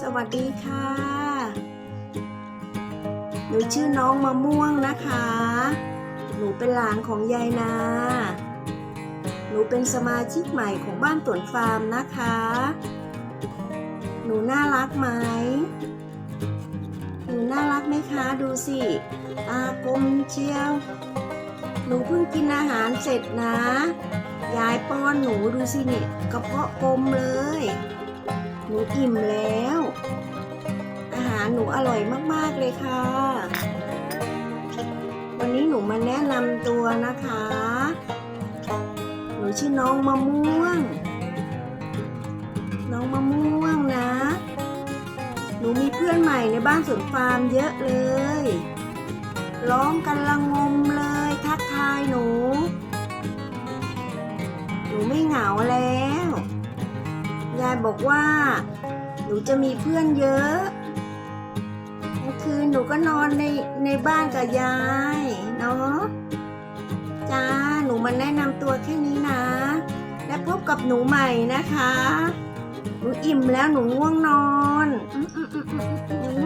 สวัสดีค่ะ หนูชื่อน้องมะม่วงนะคะ หนูเป็นหลานของยายนา หนูเป็นสมาชิกใหม่ของบ้านตวนฟาร์มนะคะ หนูน่ารักไหม หนูน่ารักไหมคะ ดูสิตากลมเชียว หนูเพิ่งกินอาหารเสร็จนะ ยายป้อนหนูดูสิเนี่ยกระเพาะกลมเลย หนูอิ่มแล้วาหารหนูอร่อยมากๆเลยค่ะ วันนี้หนูมาแนะนำตัวนะคะ หนูชื่อน้องมะม่วง น้องมะม่วงนะ หนูมีเพื่อนใหม่ในบ้านสวนฟาร์มเยอะเลย ร้องกันละงมเลยทักทายหนู หนูไม่เหงาแล้ว ยายบอกว่าหนูจะมีเพื่อนเยอะ คืนหนูก็นอนในในบ้านกับยายเนาะจ้าหนูมาแนะนำตัวแค่นี้นะ และพบกับหนูใหม่นะคะ หนูอิ่มแล้วหนูง่วงนอนอืมอืมอืมอืมหนูง่วง